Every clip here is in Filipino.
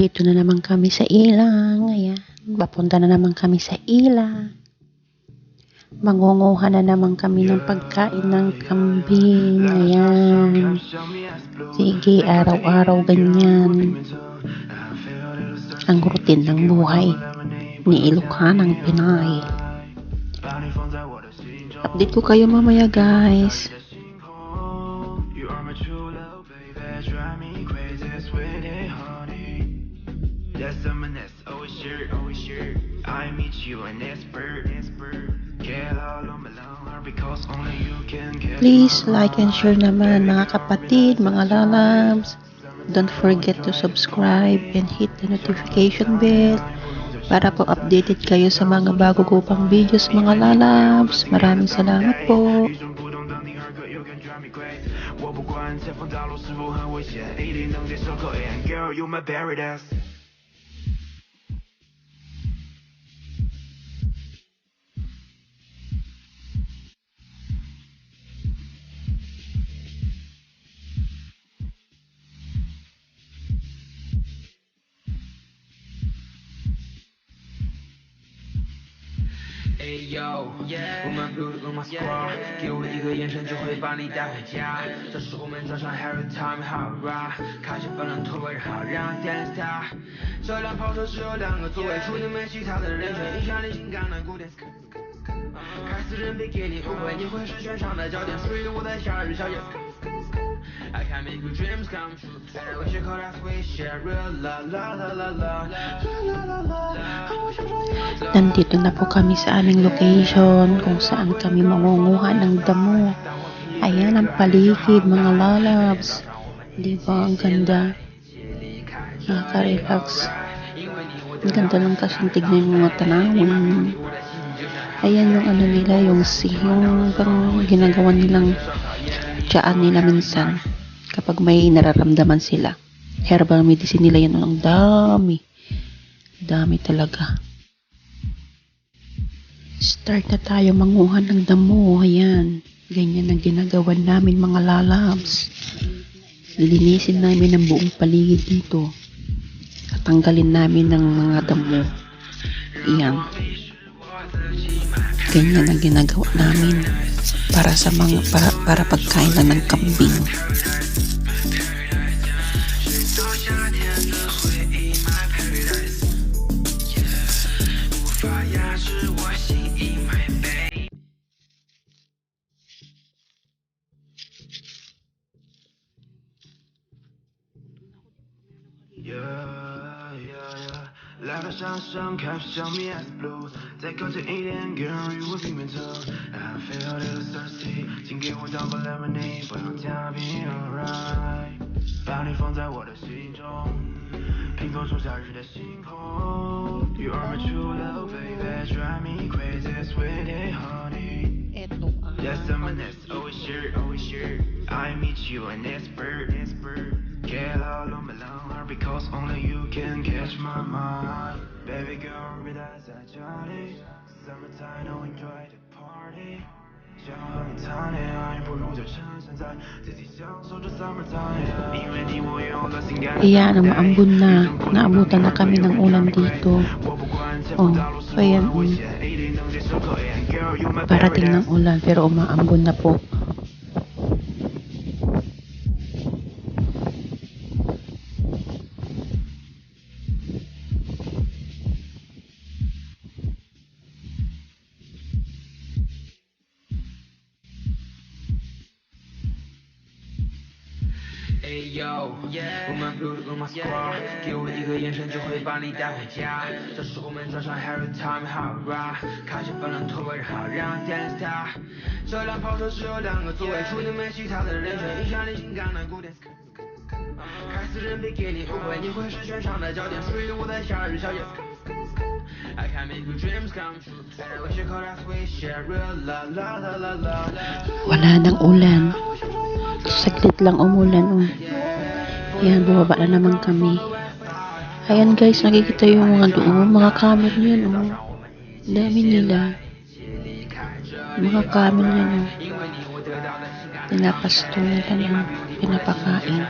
Nandito na naman kami sa ilang. Ayan. Papunta na naman kami sa ilang. Mangunguha na naman kami ng pagkain ng kambing. Ayan. Sige, araw-araw ganyan. Ang routine ng buhay ni Ilochanang Pinay. Update ko kayo mamaya guys. Please like and share naman mga kapatid, mga lalams. Don't forget to subscribe and hit the notification bell para po updated kayo sa mga bago ko pang videos mga lalams. Maraming salamat po. Girl, you my paradise 我们 blue 我们 squad，给我一个眼神就会把你带回家。这是我们早上 Harry Time 好 r 开始奔浪突围，好让 dance star。这辆跑车只有两个座位，除你们其他的人选，影响感的人别给你误会，你会是全场的焦点，属于我的夏日小夜。I can make your dreams come true. And I wish you could have we real la la la la la la la la. Nandito na po kami sa aming location kung saan kami mangunguha ng damo. Ayan ang paligid mga lalabs. Di ba ang ganda? Nakaka-relax. Ang ganda lang kasi tignan yung mga tanawin. Ayan yung ano nila, yung yung parang ginagawa nilang tsaan nila minsan kapag may nararamdaman sila. Herbal medicine nila yan. Ang dami. Dami talaga. Start na tayo manguha ng damo. Ayan. Ganyan ang ginagawa namin mga lalabs. Linisin namin ang buong paligid dito. Tatanggalin namin ng mga damo. Iyan. Ganyan ang ginagawa namin para sa mga para, para pagkain lang ng kambing. Like is shot, some cops shot me as blue. They got to eat and girl, you will be me too. I feel a little thirsty, thinking with double lemonade, but I'm down be alright. you are my true love, baby, drive me crazy, sweet honey. Yes, I'm an S, oh sure, oh sure. I meet you an expert, expert. Get along. because only you can catch my mind. Baby girl, 别待在家里，Summertime, no enjoy the party. 想和你谈恋爱，不如就趁现在，自己享受这 summertime。因为你我拥有了性感的 Ayan, umaambon na. Naabutan na kami ng ulan dito. 我不管前 Oh, 方道路是否 ayan. 很危险，一定能接受考验。Girl, you my Parating paradise. ng ulan pero umaambon na po. Ayo，、yeah, 我们 blue 我们 squad，给我一个眼神就会把你带回家。这是我们早上 Harry Time 好 r 开始奔浪突围，好让 dance star。这辆跑车只有两个座位，除你们其他的人选，影响你性感的古典。看似人别给你误会，你会是全场的焦点，属于我的夏日小夜。I can make your dreams come true. And I wish you could have we share real la la la la la la. Wala nang ulan. Saglit lang umulan. Oh. Ayan, bumaba na naman kami. Ayan guys, nakikita yung mga doon, mga camera yun. Oh. Dami nila. Mga camera yun. Oh. Pinapasto nila ng pinapakain.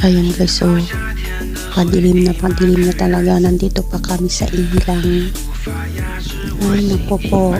Ayun guys, so padilim na padilim na talaga. Nandito pa kami sa ilang. Ay, naku po.